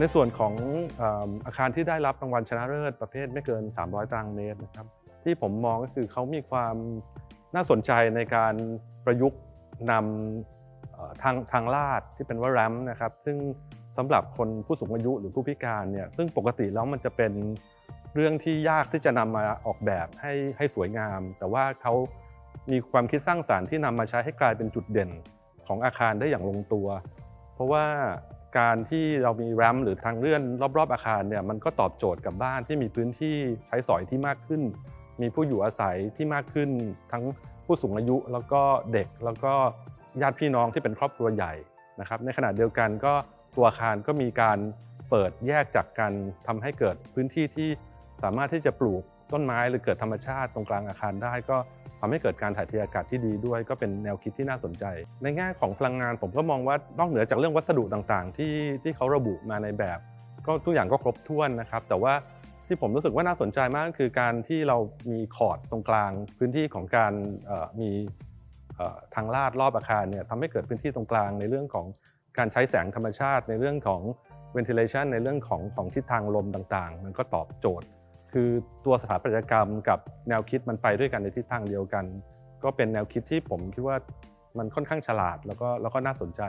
ในส่วนของอาคารที่ได้รับรางวัลชนะเลิศประเภทไม่เกิน 300 ตารางเมตรนะครับที่ผมมองก็คือเขามีความน่าสนใจในการประยุกต์นำทางทางลาดที่เป็นว่าแรมนะครับซึ่งสำหรับคนผู้สูงอายุหรือผู้พิการเนี่ยซึ่งปกติแล้วมันจะเป็นเรื่องที่ยากที่จะนำมาออกแบบให้ให้สวยงาม แต่ว่าเขามีความคิดสร้างสารรค์ที่นำมาใช้ให้กลายเป็นจุดเด่นของอาคารได้อย่างลงตัว เพราะว่า การที่เรามีแรมหรือทางเลื่อนรอบ ๆ อาคารเนี่ยมันก็ตอบโจทย์กับบ้านที่มีพื้นที่ใช้สอยที่มากขึ้น มีผู้อยู่อาศัยที่มากขึ้น ทั้งผู้สูงอายุแล้วก็เด็กแล้วก็ญาติพี่น้องที่เป็นครอบครัวใหญ่นะครับ ในขณะเดียวกันก็ตัวอาคารก็มีการเปิดแยกจากกันทำให้เกิดพื้นที่ที่สามารถที่จะปลูกต้นไม้หรือเกิดธรรมชาติตรงกลางอาคารได้ก็ ทำให้เกิดการถ่ายเทอากาศที่ดีด้วย ก็เป็นแนวคิดที่น่าสนใจ ในแง่ของพลังงานผมก็มองว่านอกเหนือจากเรื่องวัสดุต่างๆ ที่ที่เขาระบุมาในแบบ ก็ทุกอย่างก็ครบถ้วนนะครับ แต่ว่าที่ผมรู้สึกว่าน่าสนใจมากก็คือการที่เรามีคอร์ดตรงกลางพื้นที่ของการมีทางลาดรอบอาคารเนี่ยทำให้เกิดพื้นที่ตรงกลางในเรื่องของการใช้แสงธรรมชาติ ในเรื่องของ ventilation ในเรื่องของของทิศทางลมต่างๆ มันก็ตอบโจทย์ คือตัวสถาปัตยกรรมกับแนวคิดมันไปด้วยกันในทิศทางเดียวกัน ก็เป็นแนวคิดที่ผมคิดว่ามันค่อนข้างฉลาดแล้วก็แล้วก็น่าสนใจ